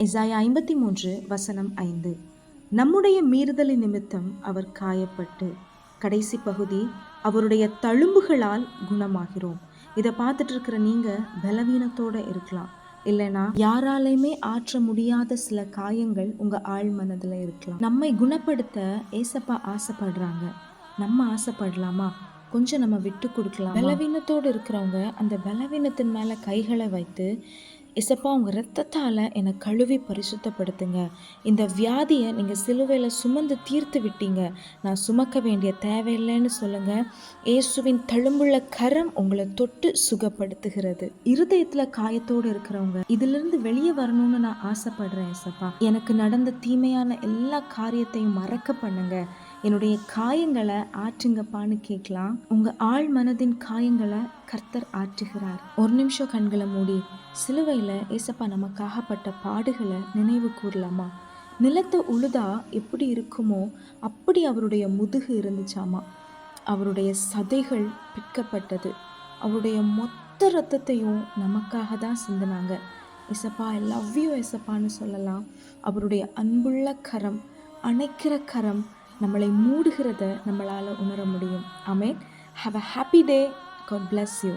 இசாயா ஐம்பத்தி மூன்று வசனம் ஐந்து. நம்முடைய மீறுதலின் நிமித்தம் அவர் காயப்பட்டு கடைசி பகுதி அவருடைய தழும்புகளால் குணமாகிறோம். இதை பார்த்துட்டு இருக்கிற நீங்கள் பலவீனத்தோட இருக்கலாம். இல்லைனா யாராலையுமே ஆற்ற முடியாத சில காயங்கள் உங்கள் ஆழ் மனதில் இருக்கலாம். நம்மை குணப்படுத்த ஏசப்பா ஆசைப்படுறாங்க. நம்ம ஆசைப்படலாமா? கொஞ்சம் நம்ம விட்டு கொடுக்கலாம்? பலவீனத்தோடு இருக்கிறவங்க அந்த பலவீனத்தின் மேலே கைகளை வைத்து இசப்பா உங்கள் ரத்தத்தால் என்னை கழுவி பரிசுத்தப்படுத்துங்க. இந்த வியாதியை நீங்கள் சிலுவையில் சுமந்து தீர்த்து விட்டீங்க. நான் சுமக்க வேண்டிய தேவையில்லைன்னு சொல்லுங்கள் இயேசுவின் தழும்புள்ள கரம் உங்களை தொட்டு சுகப்படுத்துகிறது. இருதயத்தில் காயத்தோடு இருக்கிறவங்க இதிலிருந்து வெளியே வரணும்னு நான் ஆசைப்படுறேன் இசப்பா. எனக்கு நடந்த தீமையான எல்லா காரியத்தையும் மறக்க பண்ணுங்கள் என்னுடைய காயங்களை ஆற்றுங்கப்பான்னு கேட்கலாம். உங்கள் ஆள் மனதின் காயங்களை கர்த்தர் ஆற்றுகிறார். ஒரு நிமிஷம் கண்களை மூடி சிலுவையில் ஏசப்பா நமக்காகப்பட்ட பாடுகளை நினைவு கூறலாமா நிலத்தை உழுதா எப்படி இருக்குமோ அப்படி அவருடைய முதுகு இருந்துச்சாமா? அவருடைய சதைகள் பிற்கப்பட்டது அவருடைய மொத்த ரத்தத்தையும் நமக்காக தான் சிந்தினாங்க. எசப்பா ஐ லவ் யூ எசப்பான்னு சொல்லலாம். அவருடைய அன்புள்ள கரம் அணைக்கிற கரம் நம்மளை மூடுகிறத நம்மளால் உணர முடியும். Amen have a happy day God bless you